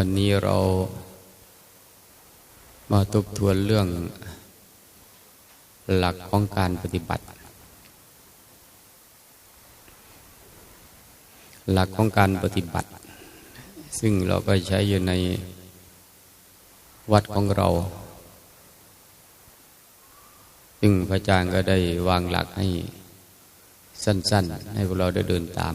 วันนี้เรามาทบทวนเรื่องหลักของการปฏิบัติ หลักของการปฏิบัติ ซึ่งเราก็ใช้อยู่ในวัดของเรา ซึ่งพระอาจารย์ก็ได้วางหลักให้สั้น ๆ ให้พวกเราได้เดินตาม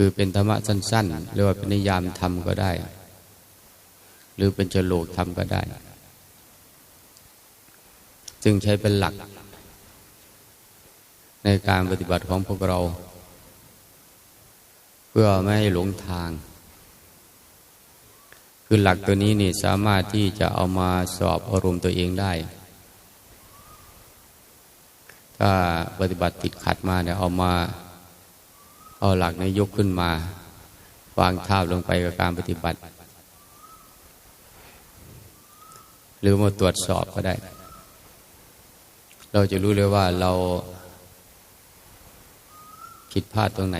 คือเป็นธรรมะสั้นๆ หรือว่าเป็นนิยามธรรมก็ได้ หรือเป็นจโลกธรรมก็ได้ จึงใช้เป็นหลัก ในการปฏิบัติของพวกเรา เพื่อไม่ให้หลงทาง คือหลักตัวนี้นี่สามารถที่จะเอามาสอบอารมณ์ตัวเองได้ ถ้าปฏิบัติติดขัดมาเนี่ยเอามา เอาหลักในยกขึ้นมา วางท่าลงไปกับการปฏิบัติ หรือมาตรวจสอบก็ได้ เราจะรู้เลยว่าเราผิดพลาดตรงไหน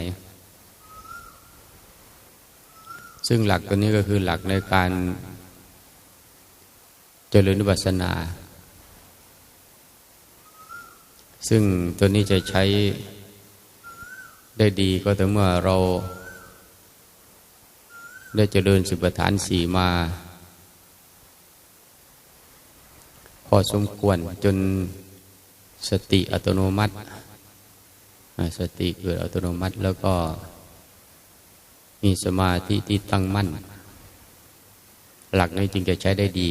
ซึ่งหลักตัวนี้ก็คือหลักในการเจริญวิปัสสนา ซึ่งตัวนี้จะใช้ ได้ดีก็แต่เมื่อเรา ได้เจริญสิบฐานสี่มา พอสมควรจนสติอัตโนมัติ สติเกิดอัตโนมัติแล้วก็มีสมาธิที่ตั้งมั่น หลักนี้จึงจะใช้ได้ดี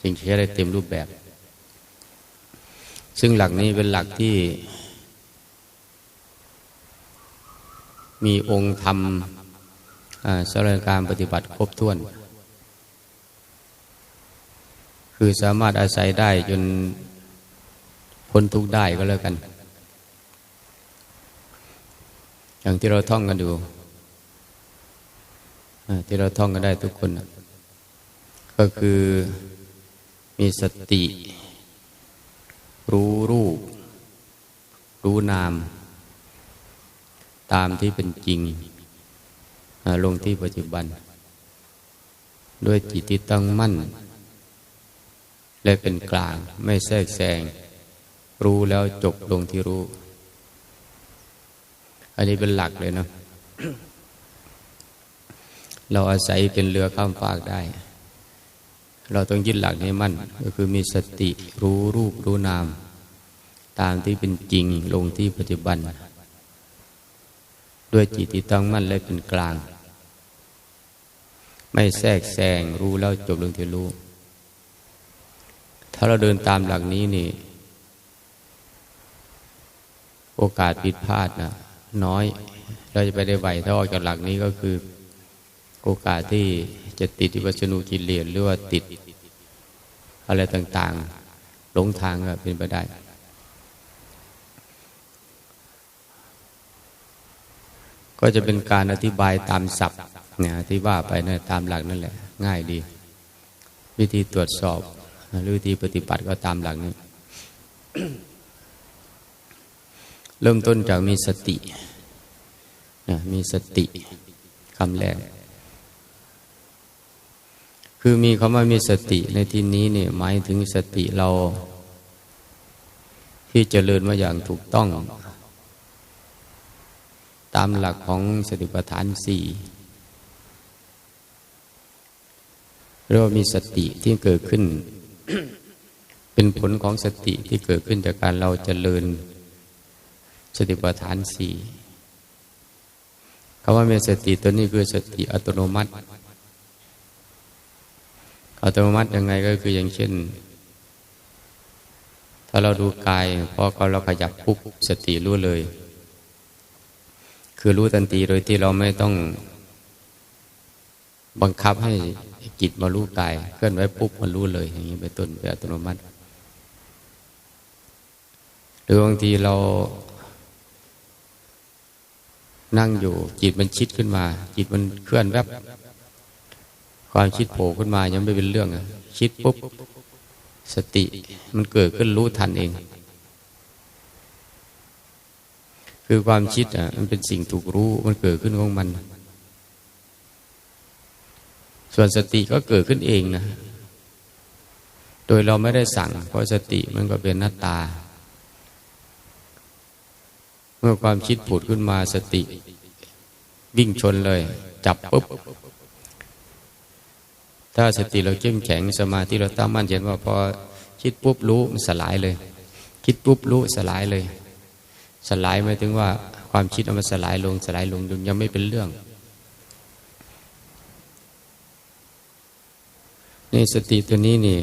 จึงใช้ได้เต็มรูปแบบ ซึ่งหลักนี้เป็นหลักที่ มีองค์ธรรมสรการปฏิบัติครบถ้วน คือสามารถอาศัยได้จนพ้นทุกข์ได้ก็แล้วกัน อย่างที่เราท่องกันดูที่เราท่องกันได้ทุกคน ก็คือมีสติ รู้รูป รู้นาม ตามที่เป็นจริง ลงที่ปัจจุบัน ด้วยจิตที่ตั้งมั่น และเป็นกลางไม่แทรกแซง รู้แล้วจบลงที่รู้ อันนี้เป็นหลักเลยนะเราอาศัยเป็นเรือข้ามฟากได้ เราต้องยึดหลักให้มั่น ก็คือมีสติรู้รูปรู้นาม ตามที่เป็นจริงลงที่ปัจจุบัน ด้วยจิตที่ตั้งมั่นและเป็นกลาง ไม่แทรกแซงรู้แล้วจบเรื่องที่รู้ ถ้าเราเดินตามหลักนี้นี่ โอกาสผิดพลาดนะน้อย เราจะไปได้ไหวถ้าออกจากหลักนี้ก็คือ โอกาสที่จะติดที่วัชนูกิเลสหรือว่าติด อะไรต่างๆ หลงทางก็เป็นไปได้ ก็จะเป็นการอธิบายตามศัพท์เนี่ยที่ว่าไปนะตามหลักนั่นแหละ ง่ายดี วิธีตรวจสอบหรือวิธีปฏิบัติก็ตามหลักนี้ เริ่มต้นจากมีสตินะมีสติคำแรก คือมีคำว่ามีสติในที่นี้เนี่ยหมายถึงสติเรา ที่เจริญมาอย่างถูกต้อง ตามหลักของสติปัฏฐานสี่เรียกว่ามีสติที่เกิดขึ้น เป็นผลของสติที่เกิดขึ้นจากการเราจเจริญสติปัฏฐานสี่คำว่ามีสติตัวนี้คือสติอัตโนมัติ อัตโนมัติยังไงก็คืออย่างเช่น ถ้าเราดูกายพอเราขยับปุ๊บสติรู้เลย คือรู้ทันทีโดยที่เราไม่ต้อง บังคับให้จิตมารู้กายเคลื่อนไหวปุ๊บมันรู้เลย อย่างนี้เป็นต้นเป็นอัตโนมัติ หรือบางทีเรา นั่งอยู่จิตมันชิดขึ้นมา จิตมันเคลื่อนแวบความคิดโผล่ขึ้นมายังไม่เป็นเรื่องอะคิดปุ๊บ สติมันเกิดขึ้นรู้ทันเอง คือความคิดอะมันเป็นสิ่งถูกรู้มันเกิดขึ้นของมัน ส่วนสติก็เกิดขึ้นเองนะ โดยเราไม่ได้สั่ง เพราะสติมันก็เป็นหน้าตา เมื่อความคิดผุดขึ้นมาสติ วิ่งชนเลย จับปุ๊บ ถ้าสติเราเข้มแข็งสมาธิเราตั้งมั่นเห็นว่าพอคิดปุ๊บรู้มันสลายเลย คิดปุ๊บรู้สลายเลย สลายหมายถึงว่าความคิดเอามันสลายลงสลายลงยังไม่เป็นเรื่องนี่สติตัวนี้นี่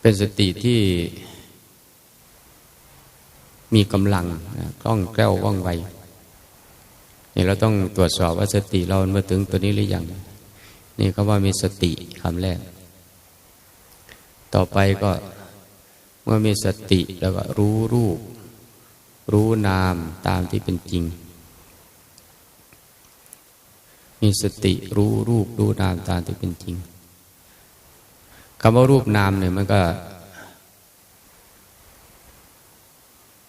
เป็นสติที่มีกำลังคล่องแคล่วว่องไวนี่เราต้องตรวจสอบว่าสติเราเมื่อถึงตัวนี้หรือยังนี่เขาว่ามีสติคำแรก ต่อไปก็ เมื่อมีสติแล้วก็รู้รูป รู้นามตามที่เป็นจริง มีสติรู้รูปรู้นามตามที่เป็นจริงคำว่ารูปนามเนี่ยมันก็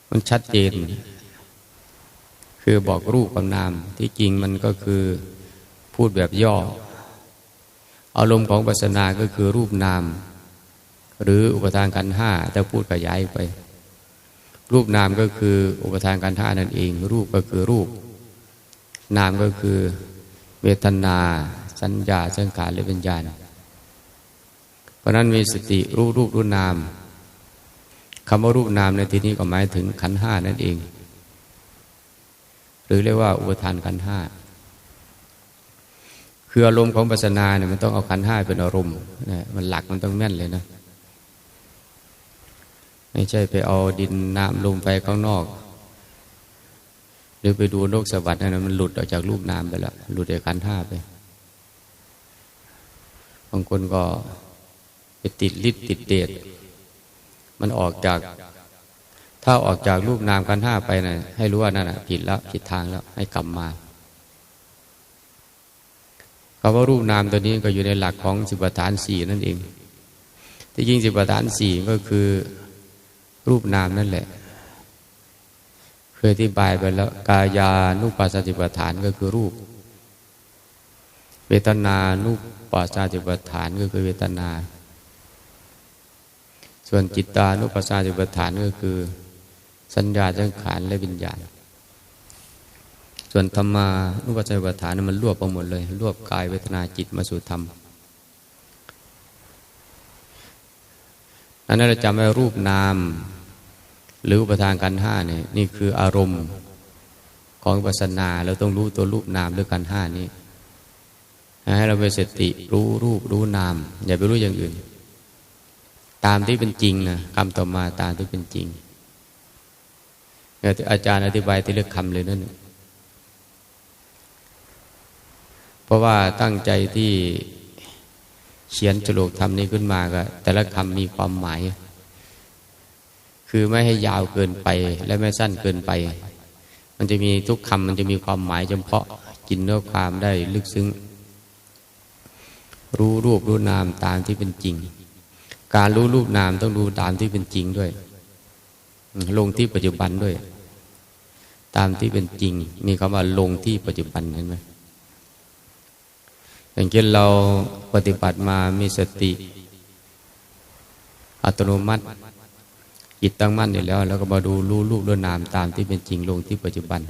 มันชัดเจน คือบอกรูปกับนามที่จริงมันก็คือพูดแบบย่อ อารมณ์ของปัสนาก็คือรูปนาม หรืออุปทานกันห้าถ้าพูดขยายไป รูปนามก็คืออุปทานกันห้านั่นเอง รูปก็คือรูป นามก็คือเวทนา สัญญาสังขารหรือวิญญาณเพราะนั้นมีสติรู้รูปรู้นามคำว่ารูปนามในที่นี้ก็หมายถึงขันห้านั่นเอง หรือเรียกว่าอุปทานขันห้าคืออารมณ์ของปัสนาเนี่ยมันต้องเอาขันห้าเป็นอารมณ์นะมันหลักมันต้องแม่นเลยนะ ไม่ใช่ไปเอาดินน้ำลมไปข้างนอก หรือไปดูนกสวัสดิ์นั่นมันหลุดออกจากรูปนามไปแล้วหลุดจากขันห้าไปบางคนก็ไปติดลิดติดเดชมันออกจาก ถ้าออกจากรูปนามกันห้าไปนะ่ะ ให้รู้ว่านั่นอะผิดแล้วผิดทางแล้ว ให้กลับมาคำว่ารูปนามตัวนี้ก็อยู่ในหลักของสิบประธานสี่นั่นเอง ที่จริงสิบประธานสี่ก็คือ รูปนามนั่นแหละ เคยอธิบายไปแล้ว กายานุปัสสติปัฏฐานก็คือรูป เวทนานุปัสสติปัฏฐานก็คือเวทนา ส่วนจิตตานุปัสสติปัฏฐานก็คือ สัญญาจังขานและวิญญาณ ส่วนธรรมานุปัสสติปัฏฐานมันรวบเอาหมดเลย รวบกายเวทนาจิตมาสู่ธรรม อันนั้นเราจำไว้รูปนาม หรืออุปทานกันห้าเนี่ยนี่คืออารมณ์ของปัสนาเราต้องรู้ตัวรูปนามหรือกันห้านี้ให้เราไปสติรู้รูปรู้นาม อย่าไปรู้อย่างอื่น ตามที่เป็นจริงนะคำต่อมาตามที่เป็นจริงอาจารย์อธิบายที่เลือกคำเลยนั่นเพราะว่าตั้งใจที่ เขียนจโลกธรรมนี้ขึ้นมาก็ แต่ละคำมีความหมาย คือไม่ให้ยาวเกินไปและไม่สั้นเกินไป มันจะมีทุกคำมันจะมีความหมายเฉพาะกินเนื้อความได้ลึกซึ้ง รู้รูปรู้นามตามที่เป็นจริง การรู้รูปนามต้องรู้ตามที่เป็นจริงด้วย ลงที่ปัจจุบันด้วย ตามที่เป็นจริง มีคำว่าลงที่ปัจจุบันเห็นไหม อย่างเช่นเราปฏิบัติมามีสติ อัตโนมัติจิตตั้งมั่นอยู่แล้ว แล้วก็มาดูรู้รูปด้วยนามตามที่เป็นจริงลงที่ปัจจุบัน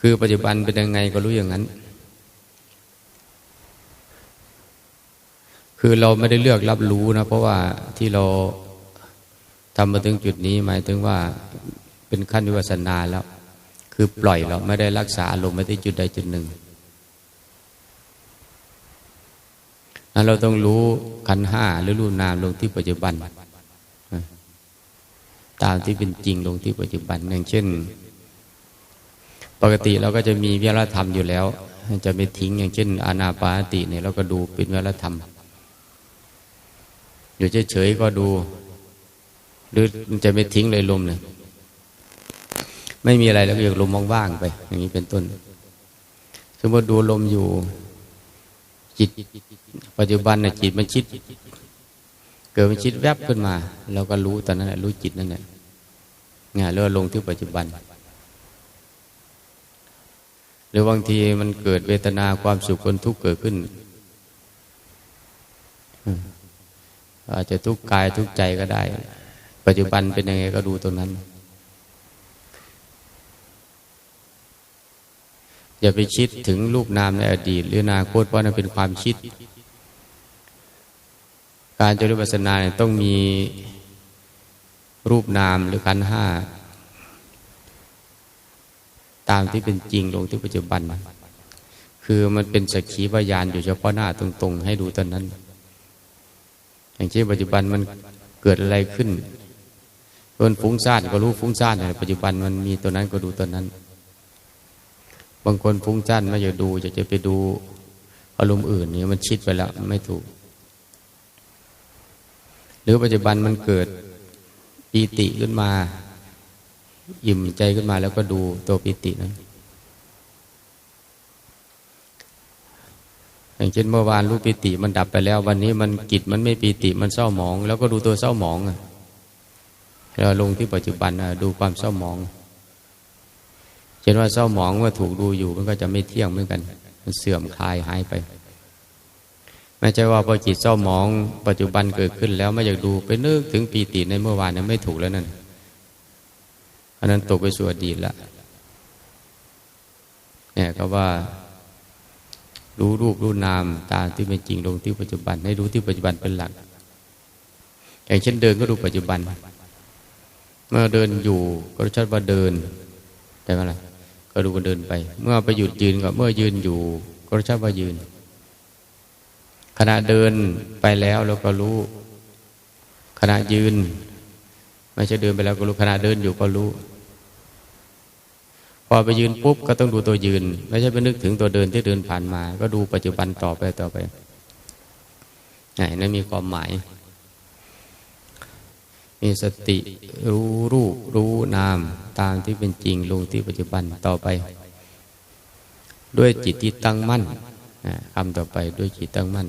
คือปัจจุบันเป็นยังไงก็รู้อย่างนั้น คือเราไม่ได้เลือกรับรู้นะ เพราะว่าที่เราทำมาถึงจุดนี้หมายถึงว่าเป็นขั้นวิปัสสนาแล้ว คือปล่อยเราไม่ได้รักษาอารมณ์ไม่ได้จุดใดจุดหนึ่งนั้นเราต้องรู้ขันห้าหรือรู้นามลงที่ปัจจุบัน ตามที่เป็นจริงลงที่ปัจจุบันอย่างเช่น ปกติเราก็จะมีวิรธรรมอยู่แล้ว จะไม่ทิ้งอย่างเช่น อานาปาติเนี่ยเราก็ดูเป็นวิรธรรม อยู่เฉยๆก็ดู หรือจะไม่ทิ้งเลยลมเนี่ย ไม่มีอะไรแล้วก็อยากลมว่างๆไป อย่างนี้เป็นต้น สมมติดูลมอยู่ จิต ปัจจุบันน่ะจิตมันคิด เกิดมันคิดแวบขึ้นมาเราก็รู้ตอนนั้นแหละรู้จิตนั่นแหละงานเรื่อลงที่ปัจจุบัน หรือบางทีมันเกิดเวทนาความสุขคนทุกข์เกิดขึ้นอาจจะทุกข์กายทุกข์ใจก็ได้ ปัจจุบันเป็นยังไงก็ดูตรงนั้น อย่าไปคิดถึงรูปนามในอดีต หรืออนาคตว่านั่นเป็นความคิด การเจริญปัสนาเนี่ยต้องมีรูปนามหรือขันห้า ตามที่เป็นจริงลงที่ปัจจุบัน คือมันเป็นสักขีพยานอยู่เฉพาะหน้าตรงๆ ให้ดูตอนนั้น อย่างเช่นปัจจุบันมันเกิดอะไรขึ้นคนฟุ้งซ่านก็รู้ฟุ้งซ่านในปัจจุบันมันมีตัวนั้นก็ดูตัวนั้น บางคนฟุ้งซ่านไม่อยากดูจะจะไปดูอารมณ์อื่นเนี่ยมันชิดไปแล้วไม่ถูก หรือปัจจุบันมันเกิดปีติขึ้นมา อิ่มใจขึ้นมาแล้วก็ดูตัวปีตินั้นอย่างเช่นเมื่อวานรู้ปีติมันดับไปแล้ว วันนี้มันกิจมันไม่ปีติมันเศร้าหมอง แล้วก็ดูตัวเศร้าหมองเราลงที่ปัจจุบันดูความเศร้าหมอง เช่นว่าเศร้าหมองว่าถูกดูอยู่มันก็จะไม่เที่ยงเหมือนกัน มันเสื่อมคลายหายไป ไม่ใช่ว่าพอจิตเศร้าหมอง ปัจจุบันเกิดขึ้นแล้วไม่อยากดูไปนึกถึงปีติในเมื่อวานนั้นไม่ถูกแล้วนั่นอันนั้นตกไปสู่อดีตละเนี่ยก็ว่า รู้รูปรู้นามตามที่เป็นจริงลงที่ปัจจุบัน ให้รู้ที่ปัจจุบันเป็นหลัก อย่างเช่นเดินก็ดูปัจจุบัน เมื่อเดินอยู่ก็รู้ชัดว่าเดินแต่ว่าอะไร ดูกันเดินไป เมื่อไปหยุดยืนก็เมื่อยืนอยู่ ก็รู้ชัดว่ายืน ขณะเดินไปแล้วเราก็รู้ ขณะยืน ไม่ใช่เดินไปแล้วก็รู้ขณะเดินอยู่ก็รู้ พอไปยืนปุ๊บก็ต้องดูตัวยืน ไม่ใช่ไปนึกถึงตัวเดินที่เดินผ่านมา ก็ดูปัจจุบันต่อไปต่อไปไหนนั่นมีความหมายมีสติรู้รูปรู้นาม ตามที่เป็นจริงลงที่ปัจจุบันต่อไป ด้วยจิตที่ตั้งมั่นคำต่อไปด้วยจิตตั้งมั่น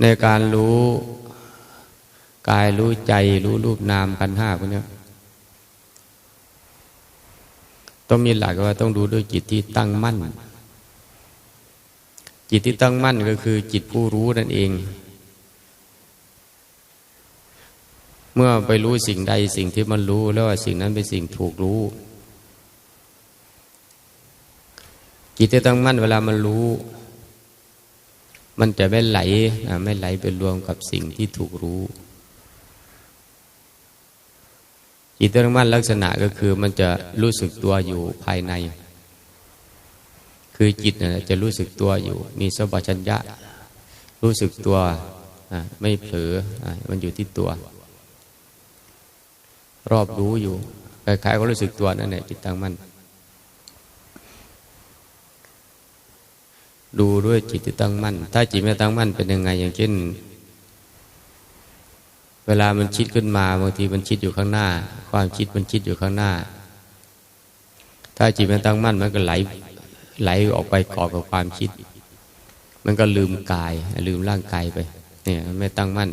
ในการรู้กายรู้ใจรู้รูปนามกันห้าพวกนี้ต้องมีหลักว่าต้องดูด้วยจิตที่ตั้งมั่น จิตที่ตั้งมั่นก็คือจิตผู้รู้นั่นเอง เมื่อไปรู้สิ่งใดสิ่งที่มันรู้แล้วว่าสิ่งนั้นเป็นสิ่งถูกรู้จิตที่ตั้งมั่นเวลามันรู้ มันจะไม่ไหลไม่ไหลไปรวมกับสิ่งที่ถูกรู้จิตตั้งมั่นลักษณะก็คือมันจะรู้สึกตัวอยู่ภายใน คือจิตนะจะรู้สึกตัวอยู่ มีสบัชัญญะ รู้สึกตัวไม่เผลอมันอยู่ที่ตัว รอบรู้อยู่คล้ายๆก็รู้สึกตัวนั่นแหละจิตตั้งมั่นดูด้วยจิตที่ตั้งมั่น ถ้าจิตไม่ตั้งมั่นเป็นยังไง อย่างเช่น เวลามันคิดขึ้นมาบางทีมันคิดอยู่ข้างหน้า ความคิดมันคิดอยู่ข้างหน้า ถ้าจิตไมันตั้งมั่นมันก็ไหลไหลออกไปเกาะกับความคิด มันก็ลืมกาย ลืมร่างกายไป เนี่ยมันไม่ตั้งมั่น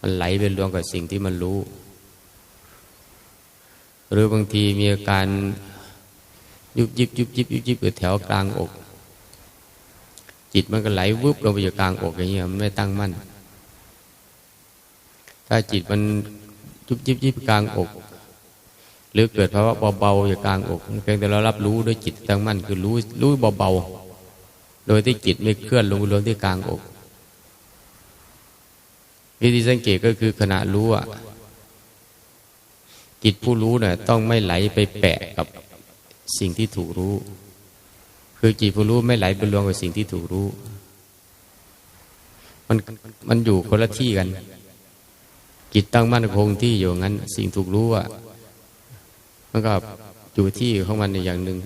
มันไหลไปรวมกับสิ่งที่มันรู้ หรือบางทีมีอาการยุบยิบยุบยิบยุบยิบอยู่แถวกลางอก จิตมันก็ไหลวุบลงไปอยู่กลางอกอย่างเงี้ยมันไม่ตั้งมั่น ถ้าจิตมันยุบยิบยิบกลางอก หรือเกิดภาวะเบาๆอยู่กลางอกเพียงแต่เรารับรู้ด้วยจิตตั้งมั่นคือรู้รู้เบาๆโดยที่จิตไม่เคลื่อนลงรวมที่กลางอก วิธีสังเกตก็คือขณะรู้อะ จิตผู้รู้เนี่ยต้องไม่ไหลไปแปะกับสิ่งที่ถูกรู้ คือจิตผู้รู้ไม่ไหลไปรวมกับสิ่งที่ถูกรู้ มันมันอยู่คนละที่กันจิตตั้งมั่นคงที่อยู่งั้น สิ่งถูกรู้อะมันก็อยู่ที่ของมันในอย่างหนึ่ง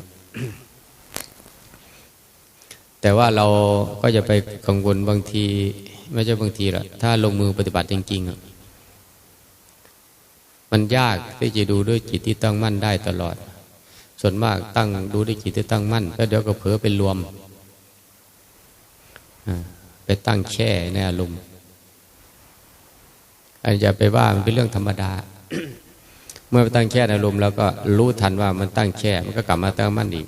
แต่ว่าเราก็จะไปกังวลบางที ไม่ใช่บางทีละถ้าลงมือปฏิบัติจริงๆ มันยากที่จะดูด้วยจิตที่ตั้งมั่นได้ตลอด ส่วนมากตั้งดูด้วยจิตที่ตั้งมั่นแล้วเดี๋ยวก็เผลอเป็นรวมไปตั้งแช่ในอารมณ์อันจะไปว่ามันเป็นเรื่องธรรมดา เมื่อไปตั้งแช่ในอารมณ์แล้วก็รู้ทันว่ามันตั้งแช่มันก็กลับมาตั้งมั่นอีก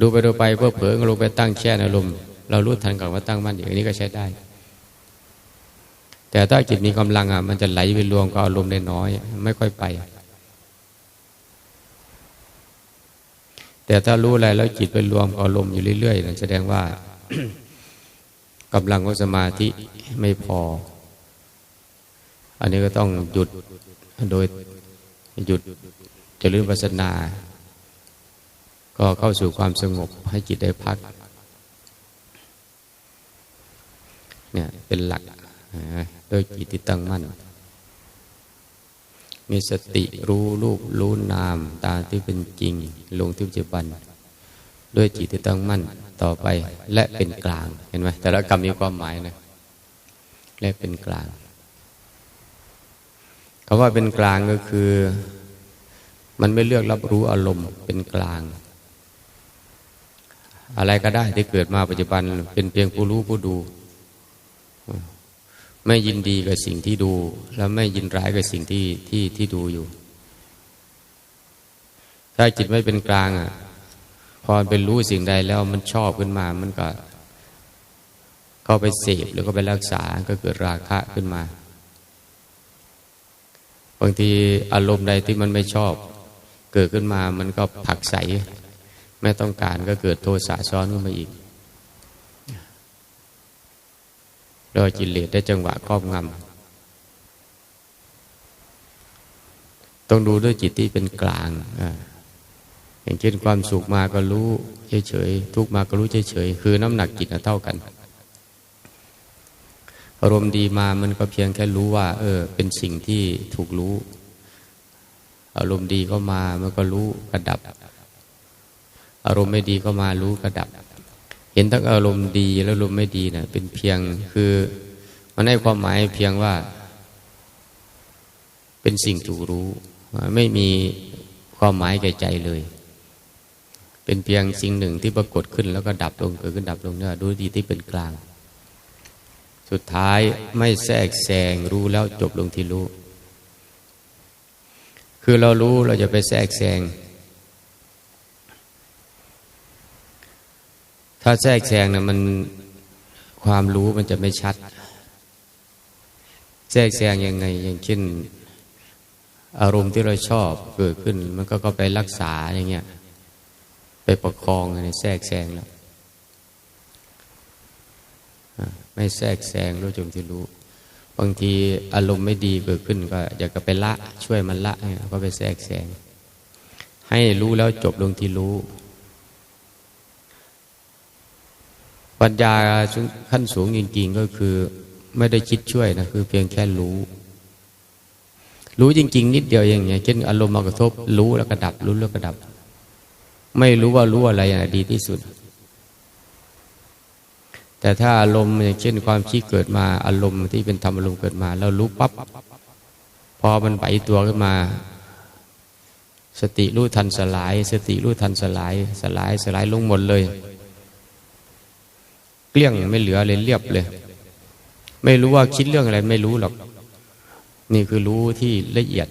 ดูไปดูไปเพื่อเผลอลงไปตั้งแช่ในอารมณ์เรารู้ทันกลับมาตั้งมั่นอีกอันนี้ก็ใช้ได้ แต่ถ้าจิตมีกำลังอะมันจะไหลไปรวมกับอารมณ์ได้น้อย ไม่ค่อยไป แต่ถ้ารู้อะไรแล้วจิตไปรวมกับอารมณ์อยู่เรื่อยๆแสดงว่ากำลังของสมาธิไม่พอ อันนี้ก็ต้องหยุดโดยหยุดจะลืมปัสนา ก็เข้าสู่ความสงบให้จิตได้พักเนี่ยเป็นหลัก โดยจิตที่ตั้งมั่น มีสติรู้รูปรู้นามตาที่เป็นจริง ลงที่ปัจจุบัน ด้วยจิตที่ตั้งมั่นต่อไปและเป็นกลางเห็นไหมแต่ละกรรมมีความหมายนะและเป็นกลางคำว่าเป็นกลางก็คือ มันไม่เลือกรับรู้อารมณ์เป็นกลาง อะไรก็ได้ที่เกิดมาปัจจุบัน เป็นเพียงผู้รู้ผู้ดู ไม่ยินดีกับสิ่งที่ดู แล้วไม่ยินร้ายกับสิ่งที่ที่ที่ดูอยู่ ถ้าจิตไม่เป็นกลางอะ พอเป็นรู้สิ่งใดแล้วมันชอบขึ้นมา มันก็ เข้าไปเสพแล้วก็ไปรักษาก็เกิดราคะขึ้นมา บางทีอารมณ์ใดที่มันไม่ชอบ เกิดขึ้นมา มันก็ผักใส ไม่ต้องการก็เกิดโทสะซ้อนขึ้นมาอีก โดยจิเลสได้จังหวะครอบงำต้องดูด้วยจิตที่เป็นกลางอย่างเช่นความสุขมาก็รู้เฉยๆทุกมาก็รู้เฉยๆคือน้ำหนักจิตเท่ากัน อารมณ์ดีมามันก็เพียงแค่รู้ว่า เออ เป็นสิ่งที่ถูกรู้ อารมณ์ดีก็มามันก็รู้กระดับ อารมณ์ไม่ดีก็มารู้กระดับ เห็นทั้งอารมณ์ดีและอารมณ์ไม่ดีนะ่ะ เป็นเพียงคือ มันให้ความหมายเพียงว่า เป็นสิ่งถูกรู้ ไม่มีความหมายแก่ใจเลย เป็นเพียงสิ่งหนึ่งที่ปรากฏขึ้น แล้วก็ดับลงเกิดขึ้นดับลงเนี่ยดูดีที่เป็นกลาง สุดท้ายไม่แทรกแซงรู้แล้วจบลงที่รู้ คือเรารู้เราจะไปแทรกแซง ถ้าแทรกแซงนะมันความรู้มันจะไม่ชัด แทรกแซงยังไงอย่างเช่นอารมณ์ที่เราชอบเกิดขึ้น มันก็ก็ไปรักษาอย่างเงี้ย ไปประคองในแทรกแซงแล้วไม่แทรกแซงรู้จงที่รู้ บางทีอารมณ์ไม่ดีเกิดขึ้นก็อยากจะไปละ ช่วยมันละก็ไปแทรกแซงให้รู้แล้วจบลงที่รู้ ปัญญาขั้นสูงจริง ๆ ก็คือไม่ได้คิดช่วยนะคือเพียงแค่รู้ รู้จริง ๆ นิดเดียวอย่างเงี้ยเช่นอารมณ์มากระทบ รู้แล้วก็ดับ รู้แล้วก็ดับ ไม่รู้ว่ารู้อะไรอย่างดีที่สุด แต่ถ้าอารมณ์อย่างเช่นความคิดเกิดมาอารมณ์ที่เป็นธรรมอารมณ์เกิดมา แล้วรู้ปั๊บพอมันไหวตัวขึ้นมา สติรู้ทันสลาย สติรู้ทันสลาย สลายสลายลงหมดเลย เกลี้ยงไม่เหลือเลยเรียบเลย ไม่รู้ว่าคิดเรื่องอะไรไม่รู้หรอก นี่คือรู้ที่ละเอียด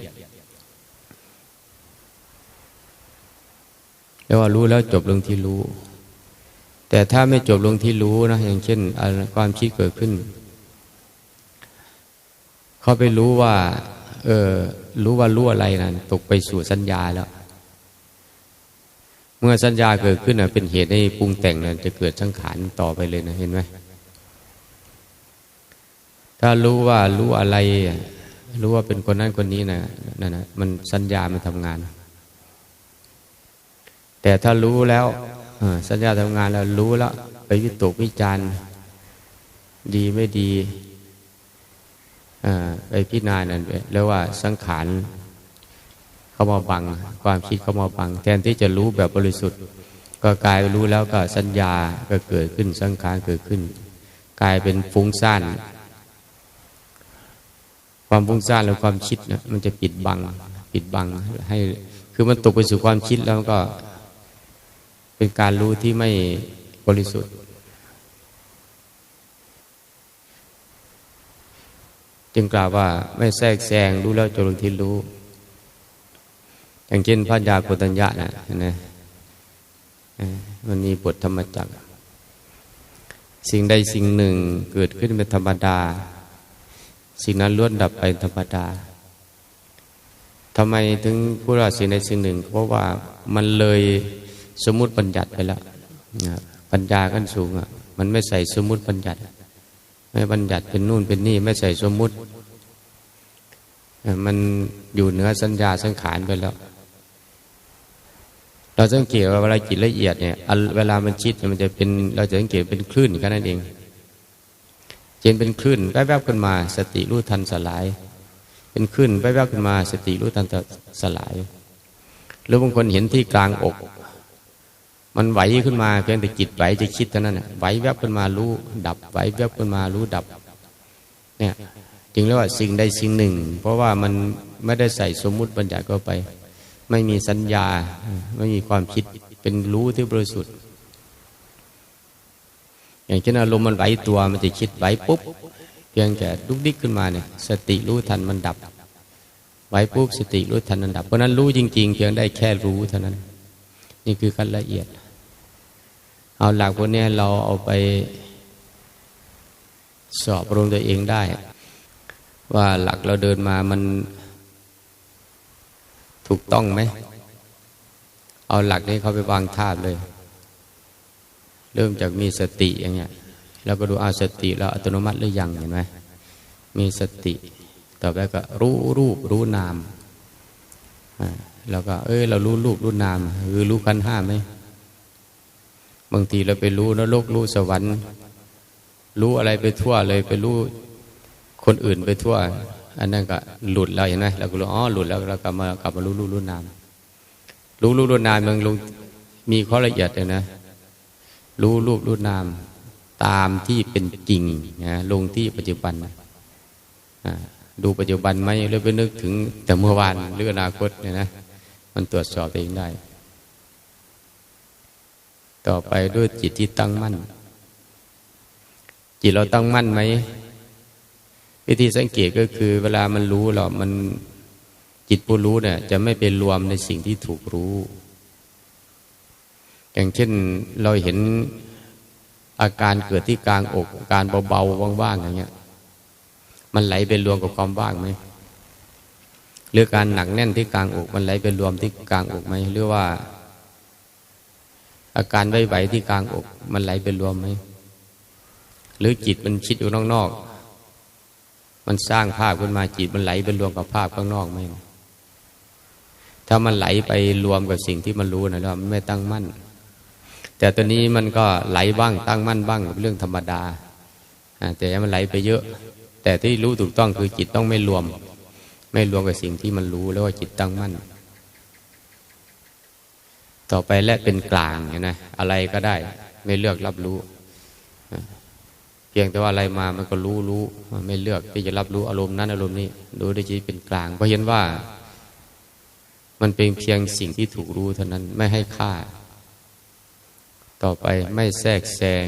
แล้วว่ารู้แล้วจบลงที่รู้ แต่ถ้าไม่จบลงที่รู้นะอย่างเช่นความคิดเกิดขึ้น เขาไปรู้ว่า เออรู้ว่ารู้อะไรนะตกไปสู่สัญญาแล้ว เมื่อสัญญาเกิดขึ้นเป็นเหตุให้ปรุงแต่งนะจะเกิดสังขารต่อไปเลยนะเห็นไหมถ้ารู้ว่ารู้อะไร รู้ว่าเป็นคนนั้นคนนี้นะนั่นนะมันสัญญามันทำงาน แต่ถ้ารู้แล้วสัญญาทำงานแล้วรู้แล้วไปวิตกวิจารณ์ดีไม่ดีไปพิจารณานั่นแล้วว่าสังขาร เขามาบัง ความคิดเขามาบัง แทนที่จะรู้แบบบริสุทธิ์ ก็กลายรู้แล้วก็สัญญาก็เกิดขึ้นสังขารเกิดขึ้น กลายเป็นฟุ้งซ่านความฟุ้งซ่านหรือความคิดนะมันจะปิดบัง ปิดบังให้ คือมันตกไปสู่ความคิดแล้วก็ เป็นการรู้ที่ไม่บริสุทธิ์ จึงกล่าวว่าไม่แทรกแซงรู้แล้วจนที่รู้ อย่างเช่นพระยาโกตัญญะนะนะมันมีบทธรรมจักร สิ่งใดสิ่งหนึ่งเกิดขึ้นเป็นธรรมดา สิ่งนั้นล้วนดับไปธรรมดาทำไมถึงพูดว่าสิ่งใดสิ่งหนึ่ง เพราะว่ามันเลยสมมติบัญญัติไปแล้วปัญญากันสูงอะ มันไม่ใส่สมมติบัญญัติ ไม่บัญญัติเป็นนู่นเป็นนี่ ไม่ใส่สมมติ มันอยู่เหนือสัญญาสังขารไปแล้ว เราสังเกตว่าเวลาจิตละเอียดเนี่ยเวลามันคิดมันจะเป็นเราจะสังเกตเป็นคลื่นแค่นั้นเองเจนเป็นคลื่นแวบๆขึ้นมา สติรู้ทันสลาย เป็นคลื่นแวบๆขึ้นมา สติรู้ทันสลาย หรือบางคนเห็นที่กลางอก มันไหวขึ้นมาเพียงแต่จิตไหวจะคิดเท่านั้นไหวแวบขึ้นมารู้ ดับไหวแวบขึ้นมารู้ดับ เนี่ยจึงเรียกว่าสิ่งใดสิ่งหนึ่ง เพราะว่ามันไม่ได้ใส่สมมุติบัญญัติเข้าไป ไม่มีสัญญา ไม่มีความคิดเป็นรู้ที่บริสุทธิ์ อย่างเช่นอารมณ์มันไหวตัวมันจะคิดไหวปุ๊บ เพียงแต่ลุกดิกขึ้นมาเนี่ยสติรู้ทันมันดับไหวปุ๊บสติรู้ทันมันดับ เพราะนั้นรู้จริง ๆ เพียงได้แค่รู้เท่านั้น นี่คือขั้นละเอียด เอาหลักพวกนี้เราเอาไปสอบรวมตัวเองได้ ว่าหลักเราเดินมามัน ถูกต้องไหม เอาหลักนี้เขาไปวางท่าเลย เริ่มจากมีสติอย่างเงี้ย แล้วก็ดูอาสติแล้วอัตโนมัติหรือยังเห็นไหมมีสติ ต่อไปก็รู้รูปรู้นามแล้วก็ เอ้ย เรารู้รูปรู้นามคือรู้ขันห้าไหมบางทีเราไปรู้นรกรู้สวรรค์ รู้อะไรไปทั่วเลยไปรู้คนอื่นไปทั่ว อันนั้นก็หลุดแล้วเห็นไหมเราก็รู้อ๋อหลุดแล้วเรากลับมากลับมารู้รู้รู้นามรู้รู้รู้นามมันลงมีข้อละเอียดเลยนะ รู้รูปรู้นาม ตามที่เป็นจริงนะลงที่ปัจจุบันดูปัจจุบันไหมหรือไปนึกถึง แต่เมื่อวานหรืออนาคตเนี่ยนะ มันตรวจสอบเองได้ ต่อไปด้วยจิตที่ตั้งมั่น จิตเราตั้งมั่นไหม วิธีสังเกตก็คือ เวลามันรู้หรอมันจิตผู้รู้เนี่ย จะไม่ไปรวมในสิ่งที่ถูกรู้ อย่างเช่นเราเห็นอาการเกิดที่กลางอกการเบาๆว่างๆอย่างเงี้ย มันไหลไปรวมกับความว่างไหมหรือการหนักแน่นที่กลางอก มันไหลไปรวมที่กลางอกไหมหรือว่า อาการไหวๆที่กลางอก มันไหลไปรวมไหมหรือจิตมันคิดอยู่นอกๆ มันสร้างภาพขึ้นมาจิตมันไหลไปรวมกับภาพข้างนอกไหมถ้ามันไหลไปรวมกับสิ่งที่มันรู้นะแล้วมันไม่ตั้งมั่น แต่ตัวนี้มันก็ไหลบ้างตั้งมั่นบ้างเรื่องธรรมดาแต่มันไหลไปเยอะ แต่ที่รู้ถูกต้องคือจิตต้องไม่รวม ไม่รวมกับสิ่งที่มันรู้แล้วว่าจิตตั้งมั่น ต่อไปและเป็นกลางนะอะไรก็ได้ ไม่เลือกรับรู้ เพียงแต่ว่าอะไรมามันก็รู้รู้ไม่เลือกที่จะรับรู้อารมณ์นั้นอารมณ์นี้รู้ได้จีเป็นกลาง เพราะเห็นว่า มันเป็นเพียงสิ่งที่ถูกรู้เท่านั้นไม่ให้ค่า ต่อไปไม่แทรกแซง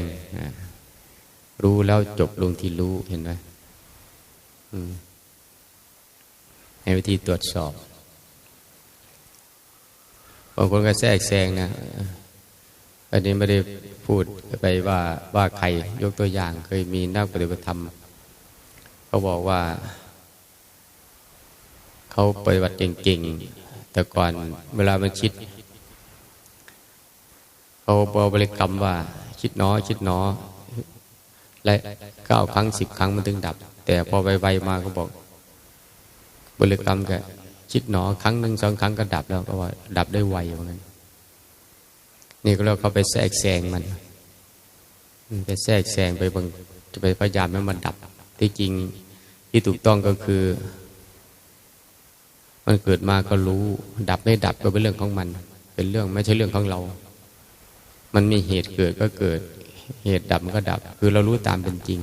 รู้แล้วจบลงที่รู้เห็นไหมให้วิธีตรวจสอบบางคนก็แทรกแซงนะอันนี้ไม่ได้ พูดไปว่าว่าใครยกตัวอย่างเคยมีนักปฏิบัติธรรม เขาบอกว่า เขาปฏิบัติเก่งๆ แต่ก่อนเวลามันคิด เขาบอกบริกรรมว่าคิดน้อคิดน้อและเก้าครั้งสิบครั้งมันถึงดับ แต่พอไวๆมาก็บอก บริกรรมแกคิดหนอครั้งหนึ่งสองครั้งก็ดับแล้วก็ว่า ดับได้ไวเหมือนกัน นี่ก็เราเขาไปแทรกแซงมันไปแทรกแซงไปบางจะไปพยายามให้มันดับ ที่จริงที่ถูกต้องก็คือ มันเกิดมาก็รู้ ดับไม่ดับก็เป็นเรื่องของมัน เป็นเรื่องไม่ใช่เรื่องของเรา มันมีเหตุเกิดก็เกิด เหตุดับมันก็ดับ คือเรารู้ตามเป็นจริง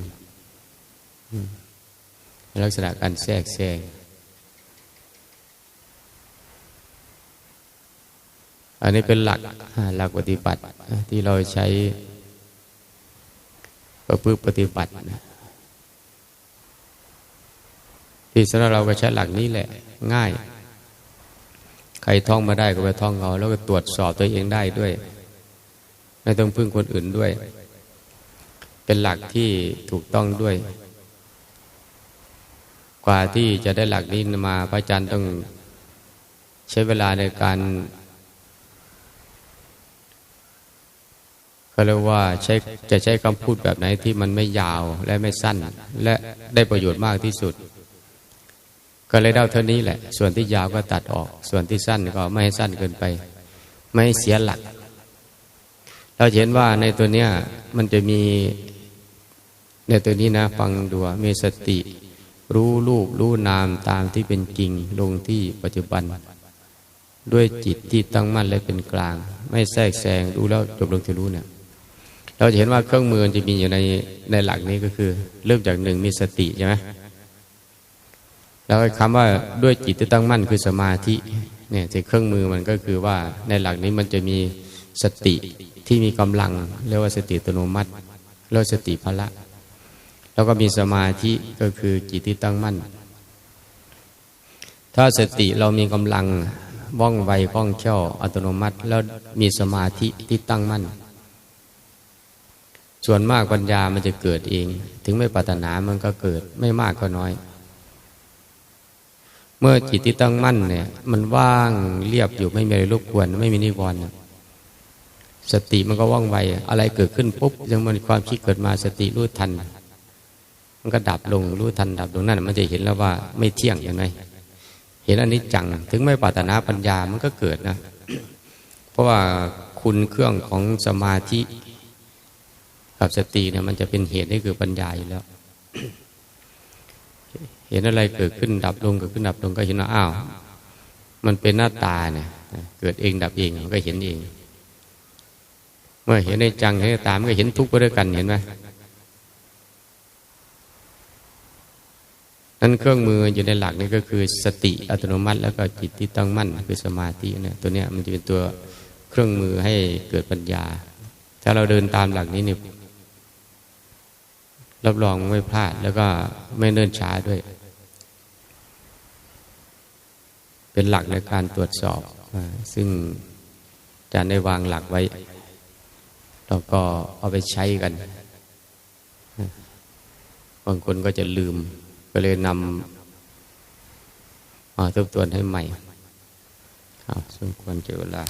ลักษณะการแทรกแซง อันนี้เป็นหลักหลักปฏิบัติที่เราใช้ประพฤติปฏิบัติที่สำหรับเราก็ใช้หลักนี้แหละ ง่าย ใครท่องมาได้ก็ไปท่องเอาแล้วก็ตรวจสอบตัวเองได้ด้วย ไม่ต้องพึ่งคนอื่นด้วย เป็นหลักที่ถูกต้องด้วย กว่าที่จะได้หลักนี้มาพระอาจารย์ต้องใช้เวลาในการ เขาเรียกว่าใช้จะใช้คำพูดแบบไหนที่มันไม่ยาวและไม่สั้น และได้ประโยชน์มากที่สุด ก็เลยเล่าเท่านี้แหละ ส่วนที่ยาวก็ตัดออก ส่วนที่สั้นก็ไม่ให้สั้นเกินไป ไม่ให้เสียหลัก เราเห็นว่าในตัวเนี้ยมันจะมีในตัวนี้นะฟังดูมีสติ รู้รูปรู้นามตามที่เป็นจริงลงที่ปัจจุบัน ด้วยจิตที่ตั้งมั่นและเป็นกลาง ไม่แทรกแซงรู้แล้วจบลงที่รู้เนี่ย เราจะเห็นว่าเครื่องมือจะมีอยู่ในในหลักนี้ก็คือ เริ่มจากหนึ่งมีสติใช่ไหมแล้วคำว่าด้วยจิตที่ตั้งมั่นคือสมาธิเนี่ยที่เครื่องมือมันก็คือว่าในหลักนี้มันจะมีสติที่มีกำลัง เรียกว่าสติอัตโนมัติเรียกสติพละ แล้วก็มีสมาธิก็คือจิตที่ตั้งมั่น ถ้าสติเรามีกำลังว่องไวคล่องแคล่วอัตโนมัติ แล้วมีสมาธิที่ตั้งมั่น ส่วนมากปัญญามันจะเกิดเอง ถึงไม่ปรารถนามันก็เกิด ไม่มากก็น้อย เมื่อจิตที่ตั้งมั่นเนี่ย มันว่างเรียบอยู่ไม่มีอะไรรบกวน ไม่มีนิวรณ์สติมันก็ว่องไว อะไรเกิดขึ้นปุ๊บยังมันความคิดเกิดมาสติรู้ทัน มันก็ดับลงรู้ทันดับลงนั่นมันจะเห็นแล้วว่าไม่เที่ยงอย่างไรเห็นอันนี้จัง ถึงไม่ปรารถนาปัญญามันก็เกิดนะ เพราะว่าคุณเครื่องของสมาธิ กับสติเนี่ยมันจะเป็นเหตุให้เกิดปัญญาอยู่แล้ว เห็นอะไรเกิดขึ้นดับลงเกิดขึ้นดับลงก็เห็นว่าอ้าว มันเป็นหน้าตาเนี่ยเกิดเองดับเองก็เห็นเอง เมื่อเห็นในจังเห็นในตามก็เห็นทุกข์ไปด้วยกันเห็นไหมนั้นเครื่องมืออยู่ในหลักนี่ก็คือสติอัตโนมัติ แล้วก็จิตที่ตั้งมั่นคือสมาธิเนี่ยตัวเนี้ยมันจะเป็นตัวเครื่องมือให้เกิดปัญญา ถ้าเราเดินตามหลักนี้เนี่ย รับรองไม่พลาดแล้วก็ไม่เนิ่นช้าด้วย เป็นหลักในการตรวจสอบ ซึ่งจะได้วางหลักไว้แล้วก็เอาไปใช้กัน บางคนก็จะลืม ก็เลยนำมาทบทวนให้ใหม่สมควรเจอเวลา